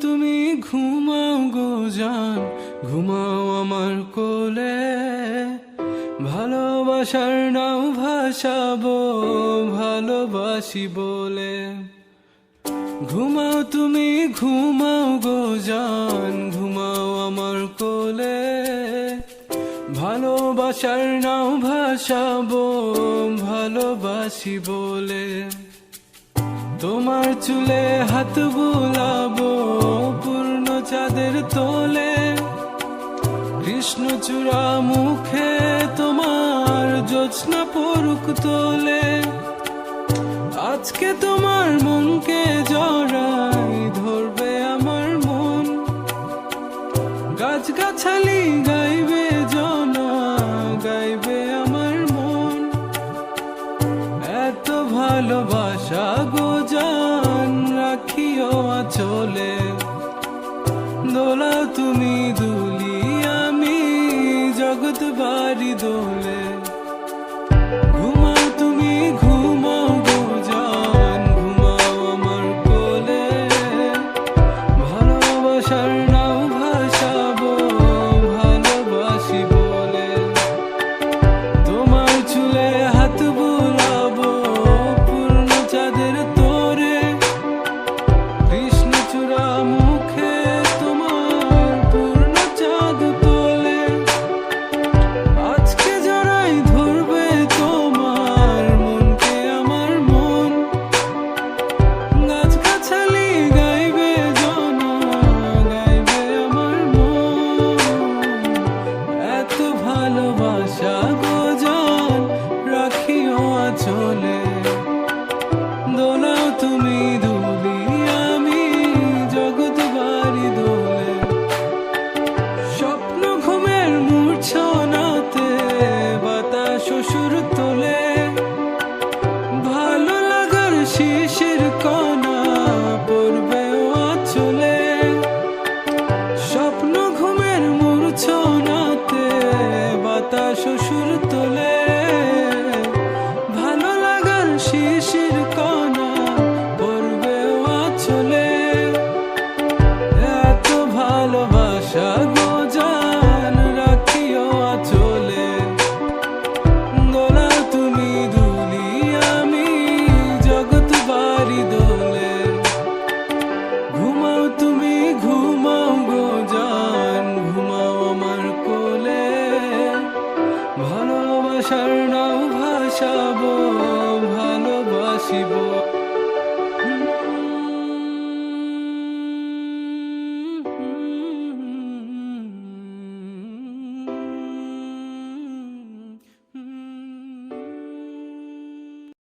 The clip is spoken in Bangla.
তুমি ঘুমাও গো ঘুমাও আমার কোলে। ভালোবাসার নাও ভাসাবো ভালোবাসি বলে। ঘুমাও তুমি, ঘুমাও গো জান, ঘুমাও আমার কোলে। ভালোবাসার নাও ভাসাবো, ভালোবাসি বলে। তোমার চুলে হাত বুলাবো, পূর্ণ চাঁদের তোলে। কৃষ্ণচূড়া মুখে তোমার জোৎস্না পরুক তোলে। আজকে তোমার মনকে ভালোবাসা গো জান রাখিও চলে দোলা তুমি দুলি আমি জগৎ বাড়ি দোলে। ভালোবাসার নাও ভাসাবো ভালোবাসিবো।